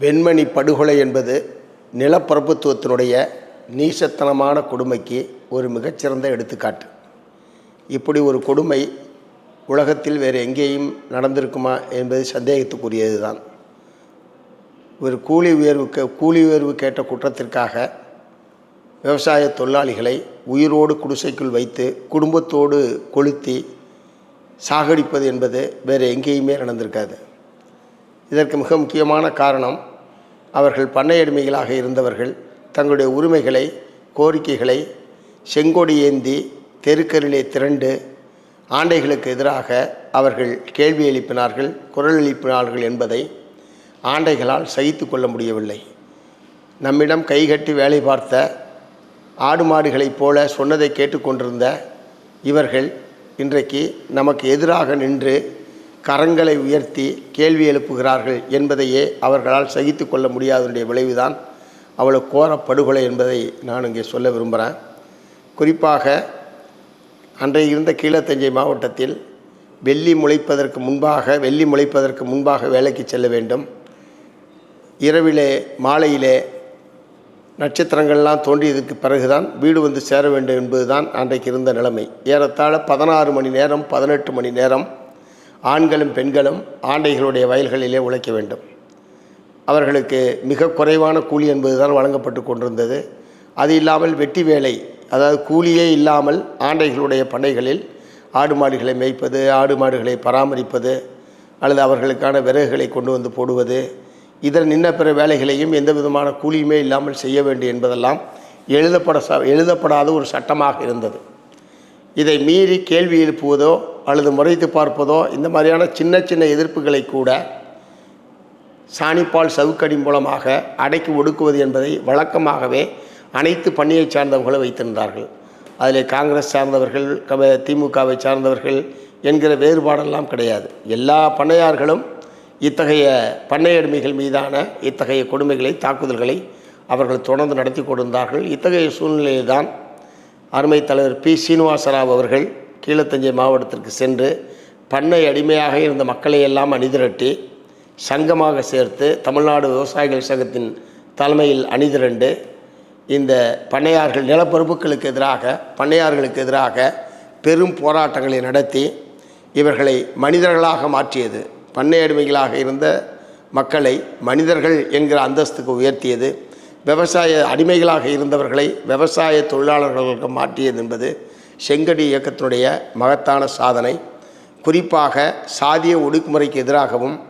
வெண்மணி படுகொலை என்பது நிலப்பிரபுத்துவத்தினுடைய நீசத்தனமான கொடுமைக்கு ஒரு மிகச்சிறந்த எடுத்துக்காட்டு. இப்படி ஒரு கொடுமை உலகத்தில் வேறு எங்கேயும் நடந்திருக்குமா என்பது சந்தேகத்துக்குரியது தான் ஒரு கூலி உயர்வுக்கு கூலி உயர்வு கேட்ட குற்றத்திற்காக விவசாய தொழிலாளிகளை உயிரோடு குடிசைக்குள் வைத்து குடும்பத்தோடு கொளுத்தி சாகடிப்பது என்பது வேறு எங்கேயுமே நடந்திருக்காது. இதற்கு மிக முக்கியமான காரணம் அவர்கள் பண்ணையடிமைகளாக இருந்தவர்கள் தங்களுடைய உரிமைகளை கோரிக்கைகளை செங்கொடி ஏந்தி தெருக்கரிலே திரண்டு ஆண்டைகளுக்கு எதிராக அவர்கள் கேள்வி எழுப்பினார்கள் குரல் எழுப்பினார்கள் என்பதை ஆண்டைகளால் சகித்து கொள்ள முடியவில்லை. நம்மிடம் கைகட்டி வேலை பார்த்த ஆடு மாடுகளைப் போல சொன்னதை கேட்டுக்கொண்டிருந்த இவர்கள் இன்றைக்கு நமக்கு எதிராக நின்று கரங்களை உயர்த்தி கேள்வி எழுப்புகிறார்கள் என்பதையே அவர்களால் சகித்து கொள்ள முடியாதனுடைய விளைவுதான் அவ்வளோ கோர படுகொலை என்பதை நான் இங்கே சொல்ல விரும்புகிறேன். குறிப்பாக அன்றைய இருந்த கீழத்தஞ்சை மாவட்டத்தில் வெள்ளி முளைப்பதற்கு முன்பாக வெள்ளி முளைப்பதற்கு முன்பாக வேலைக்கு செல்ல வேண்டும். இரவிலே மாலையிலே நட்சத்திரங்கள்லாம் தோன்றியதற்கு பிறகுதான் வீடு வந்து சேர வேண்டும் என்பதுதான் அன்றைக்கு இருந்த நிலைமை. ஏறத்தாழ பதினாறு மணி நேரம் பதினெட்டு மணி நேரம் ஆண்களும் பெண்களும் ஆண்டைகளுடைய வயல்களிலே உழைக்க வேண்டும். அவர்களுக்கு மிக குறைவான கூலி என்பதுதான் வழங்கப்பட்டு கொண்டிருந்தது. அது இல்லாமல் வெட்டி வேலை அதாவது கூலியே இல்லாமல் ஆண்டைகளுடைய பண்ணைகளில் ஆடு மாடுகளை மேய்ப்பது ஆடு மாடுகளை பராமரிப்பது அல்லது அவர்களுக்கான விறகுகளை கொண்டு வந்து போடுவது இதன் நின்ன பிற வேலைகளையும் எந்த விதமான கூலியுமே இல்லாமல் செய்ய வேண்டும் என்பதெல்லாம் எழுதப்பட ச எழுதப்படாத ஒரு சட்டமாக இருந்தது. இதை மீறி கேள்வி எழுப்புவதோ அல்லது முறைத்து பார்ப்பதோ இந்த மாதிரியான சின்ன சின்ன எதிர்ப்புகளை கூட சாணிப்பால் சவுக்கடி மூலமாக அடைக்கு ஒடுக்குவது என்பதை வழக்கமாகவே அனைத்து பண்ணையை சார்ந்தவர்களும் வைத்திருந்தார்கள். அதில் காங்கிரஸ் சார்ந்தவர்கள் திமுகவை சார்ந்தவர்கள் என்கிற வேறுபாடெல்லாம் கிடையாது. எல்லா பண்ணையார்களும் இத்தகைய பண்ணையடிமைகள் மீதான இத்தகைய கொடுமைகளை தாக்குதல்களை அவர்கள் தொடர்ந்து நடத்தி கொண்டிருந்தார்கள். இத்தகைய சூழ்நிலையில்தான் அருமை தலைவர் பி. சீனிவாசராவ் அவர்கள் கீழத்தஞ்சை மாவட்டத்திற்கு சென்று பண்ணை அடிமையாக இருந்த மக்களை எல்லாம் அணிதிரட்டி சங்கமாக சேர்த்து தமிழ்நாடு விவசாயிகள் சங்கத்தின் தலைமையில் அணிதிரண்டு இந்த பண்ணையார்கள் நிலப்பரப்புகளுக்கு எதிராக பண்ணையார்களுக்கு எதிராக பெரும் போராட்டங்களை நடத்தி இவர்களை மனிதர்களாக மாற்றியது. பண்ணை அடிமைகளாக இருந்த மக்களை மனிதர்கள் என்கிற அந்தஸ்துக்கு உயர்த்தியது. விவசாய அடிமைகளாக இருந்தவர்களை விவசாய தொழிலாளர்களுக்கு மாற்றியது என்பது செங்கடி இயக்கத்தினுடைய மகத்தான சாதனை. குறிப்பாக சாதிய ஒடுக்குமுறைக்கு எதிராகவும்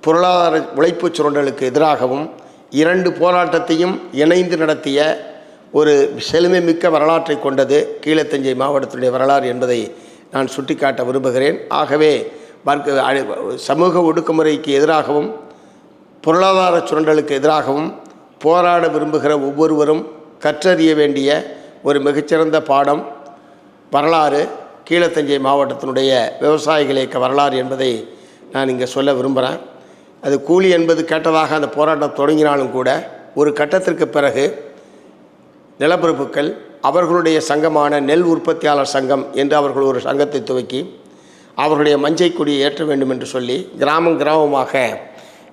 பொருளாதார உழைப்பு சுரண்டலுக்கு எதிராகவும் இரண்டு போராட்டத்தையும் இணைந்து நடத்திய ஒரு செழுமை மிக்க வரலாற்றை கொண்டது கீழத்தஞ்சை மாவட்டத்துடைய வரலாறு என்பதை நான் சுட்டிக்காட்ட விரும்புகிறேன். ஆகவே வர்க்க சமூக ஒடுக்குமுறைக்கு எதிராகவும் பொருளாதார சுரண்டலுக்கு எதிராகவும் போராட விரும்புகிற ஒவ்வொருவரும் கற்றறிய வேண்டிய ஒரு மிகச்சிறந்த பாடம் வரலாறு கீழத்தஞ்சை மாவட்டத்தினுடைய விவசாயிகள் இயக்க வரலாறு என்பதை நான் இங்கே சொல்ல விரும்புகிறேன். அது கூலி என்பது கேட்டதாக அந்த போராட்டம் தொடங்கினாலும் கூட ஒரு கட்டத்திற்கு பிறகு நிலப்பரப்புக்கள் அவர்களுடைய சங்கமான நெல் உற்பத்தியாளர் சங்கம் என்று அவர்கள் ஒரு சங்கத்தை துவக்கி அவர்களுடைய மஞ்சை கொடியை ஏற்ற வேண்டும் என்று சொல்லி கிராமம் கிராமமாக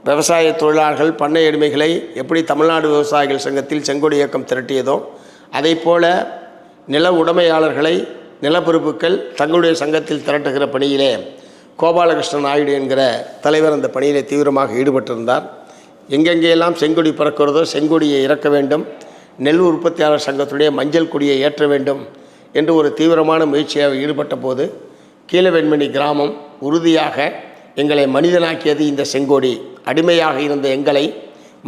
விவசாய தொழிலாளர்கள் பண்ணை எடுமைகளை எப்படி தமிழ்நாடு விவசாயிகள் சங்கத்தில் செங்கொடி இயக்கம் திரட்டியதோ அதே போல நில உடைமையாளர்களை நிலப்பொறுப்புகள் தங்களுடைய சங்கத்தில் திரட்டுகிற பணியிலே கோபாலகிருஷ்ணன் நாயுடு என்கிற தலைவர் அந்த பணியிலே தீவிரமாக ஈடுபட்டிருந்தார். எங்கெங்கெல்லாம் செங்கொடி பறக்கிறதோ செங்கொடியை இறக்க வேண்டும் நெல் உற்பத்தியாளர் சங்கத்துடைய மஞ்சள் கொடியை ஏற்ற வேண்டும் என்று ஒரு தீவிரமான முயற்சியாக ஈடுபட்ட போது கீழவெண்மணி கிராமம் உறுதியாக எங்களை மனிதனாக்கியது இந்த செங்கோடி. அடிமையாக இருந்த எங்களை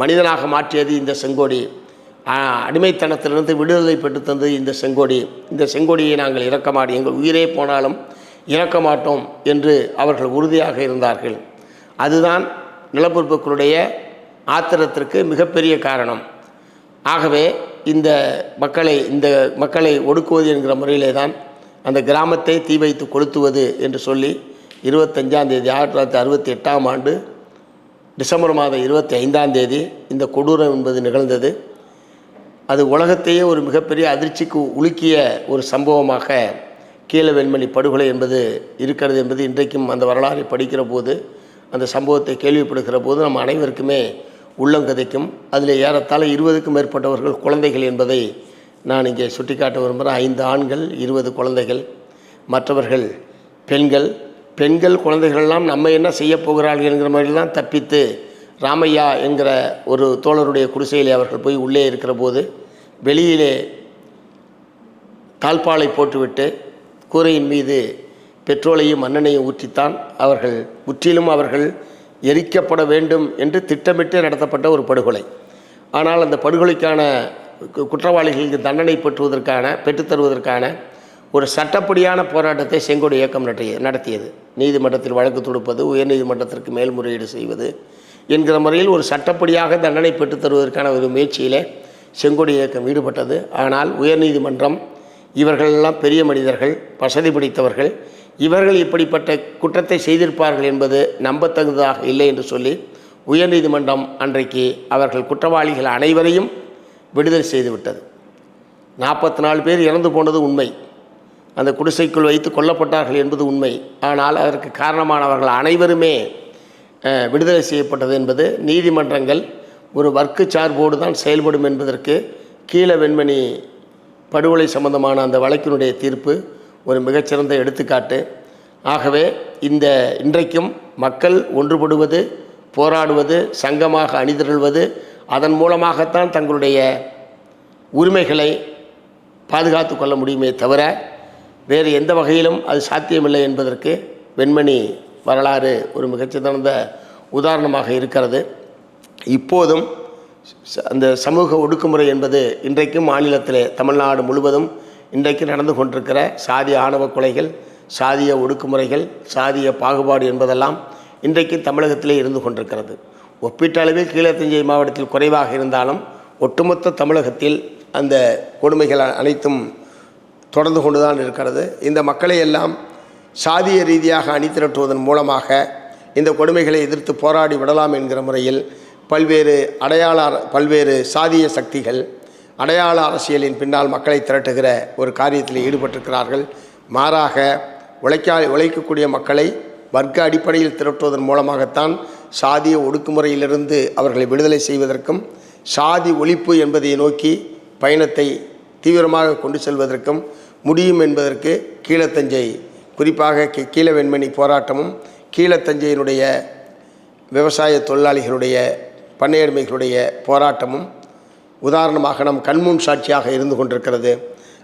மனிதனாக மாற்றியது இந்த செங்கோடி. அடிமைத்தனத்திலிருந்து விடுதலை பெற்று தந்தது இந்த செங்கோடி. இந்த செங்கோடியை நாங்கள் இறக்க மாட்டோம் எங்கள் உயிரே போனாலும் இறக்க மாட்டோம் என்று அவர்கள் உறுதியாக இருந்தார்கள். அதுதான் நிலப்பரப்புகளுடைய ஆத்திரத்திற்கு மிகப்பெரிய காரணம். ஆகவே இந்த மக்களை இந்த மக்களை ஒடுக்குவது என்கிற முறையிலே தான் அந்த கிராமத்தை தீ வைத்து கொளுத்துவது என்று சொல்லி இருபத்தஞ்சாம் தேதி ஆயிரத்தி தொள்ளாயிரத்தி அறுபத்தி எட்டாம் ஆண்டு டிசம்பர் மாதம் இருபத்தி ஐந்தாம் தேதி இந்த கொடூரம் என்பது நிகழ்ந்தது. அது உலகத்தையே ஒரு மிகப்பெரிய அதிர்ச்சிக்கு உலுக்கிய ஒரு சம்பவமாக கீழ வெண்மணி படுகொலை என்பது இருக்கிறது என்பது இன்றைக்கும் அந்த வரலாறை படிக்கிற போது அந்த சம்பவத்தை கேள்விப்படுகிற போது நம்ம அனைவருக்குமே உள்ளங்கதைக்கும் அதில் ஏறத்தாழ இருபதுக்கும் மேற்பட்டவர்கள் குழந்தைகள் என்பதை நான் இங்கே சுட்டிக்காட்ட விரும்புகிறேன். ஐந்து ஆண்கள் இருபது குழந்தைகள் மற்றவர்கள் பெண்கள் பெண்கள் குழந்தைகளெல்லாம் நம்ம என்ன செய்ய போகிறார்கள் என்கிற மாதிரிலாம் தப்பித்து ராமையா என்கிற ஒரு தோழருடைய குடிசையிலே அவர்கள் போய் உள்ளே இருக்கிற போது வெளியிலே தாழ்பாலை போட்டுவிட்டு கூரையின் மீது பெட்ரோலையும் மண்ணெண்ணையும் ஊற்றித்தான். அவர்கள் முற்றிலும் அவர்கள் எரிக்கப்பட வேண்டும் என்று திட்டமிட்டு நடத்தப்பட்ட ஒரு படுகொலை. ஆனால் அந்த படுகொலைக்கான கு- குற்றவாளிகளுக்கு தண்டனை பெற்றுவதற்கான பெற்றுத்தருவதற்கான ஒரு சட்டப்படியான போராட்டத்தை செங்கோடு இயக்கம் நடத்திய நடத்தியது. நீதிமன்றத்தில் வழக்கு தொடுப்பது உயர்நீதிமன்றத்திற்கு மேல்முறையீடு செய்வது என்கிற முறையில் ஒரு சட்டப்படியாக தண்டனை பெற்றுத் தருவதற்கான ஒரு முயற்சியிலே செங்கோடு இயக்கம் ஈடுபட்டது. ஆனால் உயர்நீதிமன்றம் இவர்களெல்லாம் பெரிய மனிதர்கள் வசதி பிடித்தவர்கள். இவர்கள் இப்படிப்பட்ட குற்றத்தை செய்திருப்பார்கள் என்பது நம்பத்தகுந்ததாக இல்லை என்று சொல்லி உயர்நீதிமன்றம் அன்றைக்கு அவர்கள் குற்றவாளிகள் அனைவரையும் விடுதலை செய்துவிட்டது. நாற்பத்தி நாலு பேர் இறந்து போனது உண்மை. அந்த குடிசைக்குள் வைத்து கொல்லப்பட்டார்கள் என்பது உண்மை. ஆனால் அதற்கு காரணமானவர்கள் அனைவருமே விடுதலை செய்யப்பட்டது என்பது நீதிமன்றங்கள் ஒரு வர்க்கு சார்போடு தான் செயல்படும் என்பதற்கு கீழ வெண்மணி படுகொலை சம்பந்தமான அந்த வழக்கினுடைய தீர்ப்பு ஒரு மிகச்சிறந்த எடுத்துக்காட்டு. ஆகவே இந்த இன்றைக்கும் மக்கள் ஒன்றுபடுவது போராடுவது சங்கமாக அணிதிரள்வது அதன் மூலமாகத்தான் தங்களுடைய உரிமைகளை பாதுகாத்து கொள்ள முடியுமே தவிர வேறு எந்த வகையிலும் அது சாத்தியமில்லை என்பதற்கு வெண்மணி வரலாறு ஒரு மிகச்சிறந்த உதாரணமாக இருக்கிறது. இப்போதும் அந்த சமூக ஒடுக்குமுறை என்பது இன்றைக்கும் மாநிலத்திலே தமிழ்நாடு முழுவதும் இன்றைக்கு நடந்து கொண்டிருக்கிற சாதிய ஆணவ கொலைகள் சாதிய ஒடுக்குமுறைகள் சாதிய பாகுபாடு என்பதெல்லாம் இன்றைக்கு தமிழகத்திலே இருந்து கொண்டிருக்கிறது. ஒப்பீட்டளவில் கீழத்தஞ்சை மாவட்டத்தில் குறைவாக இருந்தாலும் ஒட்டுமொத்த தமிழகத்தில் அந்த கொடுமைகள் அனைத்தும் தொடர்ந்து கொண்டுதான் இருக்கிறது. இந்த மக்களை எல்லாம் சாதிய ரீதியாக அணிதிரட்டுவதன் மூலமாக இந்த கொடுமைகளை எதிர்த்து போராடி விடலாம் என்கிற முறையில் பல்வேறு அடையாள அர- பல்வேறு சாதிய சக்திகள் அடையாள அரசியலின் பின்னால் மக்களை திரட்டுகிற ஒரு காரியத்தில் ஈடுபட்டிருக்கிறார்கள். மாறாக உழைக்கா உழைக்கக்கூடிய மக்களை வர்க்க அடிப்படையில் திரட்டுவதன் மூலமாகத்தான் சாதிய ஒடுக்குமுறையிலிருந்து அவர்களை விடுதலை செய்வதற்கும் சாதி ஒழிப்பு என்பதை நோக்கி பயணத்தை தீவிரமாக கொண்டு செல்வதற்கும் முடியும் என்பதற்கு கீழத்தஞ்சை குறிப்பாக கீ- கீழ வெண்மணி போராட்டமும் கீழத்தஞ்சையினுடைய விவசாய தொழிலாளிகளுடைய பண்ணையடிமைகளுடைய போராட்டமும் உதாரணமாக நம் கண்முன் சாட்சியாக இருந்து கொண்டிருக்கிறது.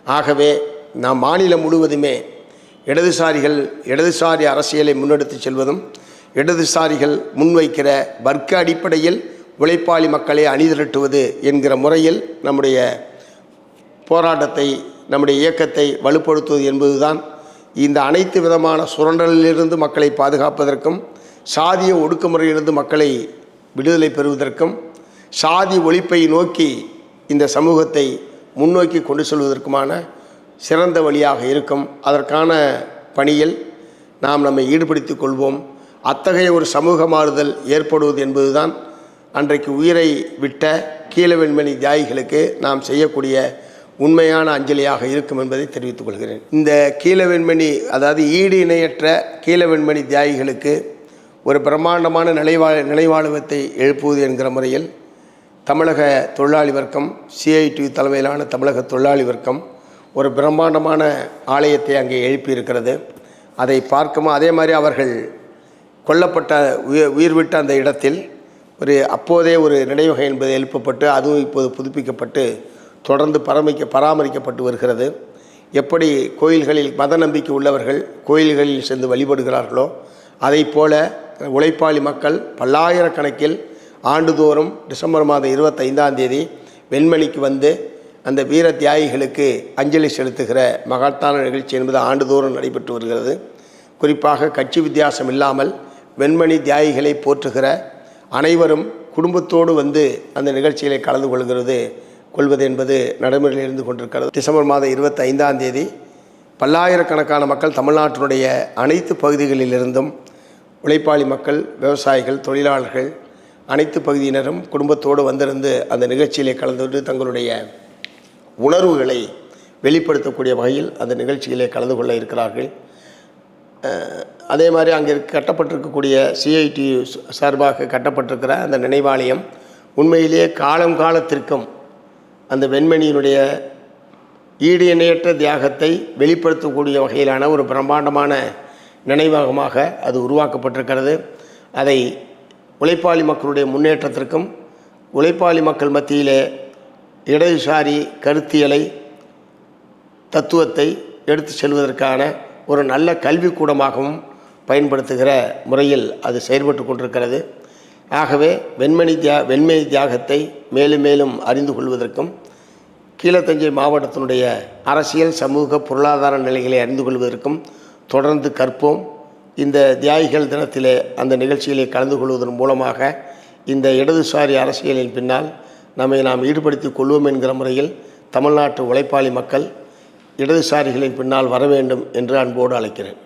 ஆகவே நாம் மாநிலம் முழுவதுமே இடதுசாரிகள் இடதுசாரி அரசியலை முன்னெடுத்து செல்வதும் இடதுசாரிகள் முன்வைக்கிற வர்க்க அடிப்படையில் உழைப்பாளி மக்களை அணிதிரட்டுவது என்கிற முறையில் நம்முடைய போராட்டத்தை நம்முடைய இயக்கத்தை வலுப்படுத்துவது என்பதுதான் இந்த அனைத்து விதமான சுரண்டலிலிருந்து மக்களை பாதுகாப்பதற்கும் சாதிய ஒடுக்குமுறையிலிருந்து மக்களை விடுதலை பெறுவதற்கும் சாதி ஒழிப்பை நோக்கி இந்த சமூகத்தை முன்னோக்கி கொண்டு செல்வதற்குமான சிறந்த வழியாக இருக்கும். அதற்கான பணியில் நாம் நம்மை ஈடுபடுத்திக் கொள்வோம். அத்தகைய ஒரு சமூக மாறுதல் ஏற்படுவது என்பதுதான் அன்றைக்கு உயிரை விட்ட கீழவெண்மணி தியாகிகளுக்கு நாம் செய்யக்கூடிய உண்மையான அஞ்சலியாக இருக்கும் என்பதை தெரிவித்துக் கொள்கிறேன். இந்த கீழவெண்மணி அதாவது ஈடு இணையற்ற கீழவெண்மணி தியாகிகளுக்கு ஒரு பிரம்மாண்டமான நிலைவா நிலைவாழ்வத்தை எழுப்புவது என்கிற முறையில் தமிழக தொழிலாளி வர்க்கம் சிஐடி தலைமையிலான தமிழக தொழிலாளி வர்க்கம் ஒரு பிரம்மாண்டமான ஆலயத்தை அங்கே எழுப்பியிருக்கிறது. அதை பார்க்கும் அதே மாதிரி அவர்கள் கொல்லப்பட்ட உயிர் உயிர் விட்ட அந்த இடத்தில் ஒரு அப்போதே ஒரு நினைவகம் என்பது எழுப்பப்பட்டு அதுவும் இப்போது புதுப்பிக்கப்பட்டு தொடர்ந்து பராமரிக்க பராமரிக்கப்பட்டு வருகிறது. எப்படி கோயில்களில் மத நம்பிக்கை உள்ளவர்கள் கோயில்களில் சென்று வழிபடுகிறார்களோ அதை போல உழைப்பாளி மக்கள் பல்லாயிரக்கணக்கில் ஆண்டுதோறும் டிசம்பர் மாதம் இருபத்தைந்தாம் தேதி வெண்மணிக்கு வந்து அந்த வீர தியாகிகளுக்கு அஞ்சலி செலுத்துகிற மகத்தான நிகழ்ச்சி என்பது ஆண்டுதோறும் நடைபெற்று வருகிறது. குறிப்பாக கட்சி வித்தியாசம் இல்லாமல் வெண்மணி தியாகிகளை போற்றுகிற அனைவரும் குடும்பத்தோடு வந்து அந்த நிகழ்ச்சிகளை கலந்து கொள்கிறது. கொள்வது என்பது நடைமுறையில் இருந்து கொண்டிருக்கிறது. டிசம்பர் மாதம் இருபத்தைந்தாம் தேதி பல்லாயிரக்கணக்கான மக்கள் தமிழ்நாட்டினுடைய அனைத்து பகுதிகளிலிருந்தும் உழைப்பாளி மக்கள் விவசாயிகள் தொழிலாளர்கள் அனைத்து பகுதியினரும் குடும்பத்தோடு வந்திருந்து அந்த நிகழ்ச்சியிலே கலந்து கொண்டு தங்களுடைய உணர்வுகளை வெளிப்படுத்தக்கூடிய வகையில் அந்த நிகழ்ச்சியிலே கலந்து கொள்ள இருக்கிறார்கள். அதே மாதிரி அங்கே கட்டப்பட்டிருக்கக்கூடிய சிஐடி சார்பாக கட்டப்பட்டிருக்கிற அந்த நினைவாலயம் உண்மையிலேயே காலம் காலத்திற்கும் அந்த வெண்மணியினுடைய ஈடு இணையற்ற தியாகத்தை வெளிப்படுத்தக்கூடிய வகையிலான ஒரு பிரம்மாண்டமான நினைவகமாக அது உருவாக்கப்பட்டிருக்கிறது. அதை உழைப்பாளி மக்களுடைய முன்னேற்றத்திற்கும் உழைப்பாளி மக்கள் மத்தியிலே இடதுசாரி கருத்தியலை தத்துவத்தை எடுத்து செல்வதற்கான ஒரு நல்ல கல்விக்கூடமாகவும் பயன்படுத்துகிற முறையில் அது செயல்பட்டு கொண்டிருக்கிறது. ஆகவே வெண்மணி தியா வெண்மை தியாகத்தை மேலும் மேலும் அறிந்து கொள்வதற்கும் கீழத்தஞ்சை மாவட்டத்தினுடைய அரசியல் சமூக பொருளாதார நிலைகளை அறிந்து கொள்வதற்கும் தொடர்ந்து கற்போம். இந்த தியாகிகள் தினத்திலே அந்த நிகழ்ச்சிகளை கலந்து கொள்வதன் மூலமாக இந்த இடதுசாரி அரசியலின் பின்னால் நம்மை நாம் ஈடுபடுத்திக் கொள்வோம் என்கிற முறையில் தமிழ்நாட்டு உழைப்பாளி மக்கள் இடதுசாரிகளின் பின்னால் வர வேண்டும் என்று அன்போடு அழைக்கிறேன்.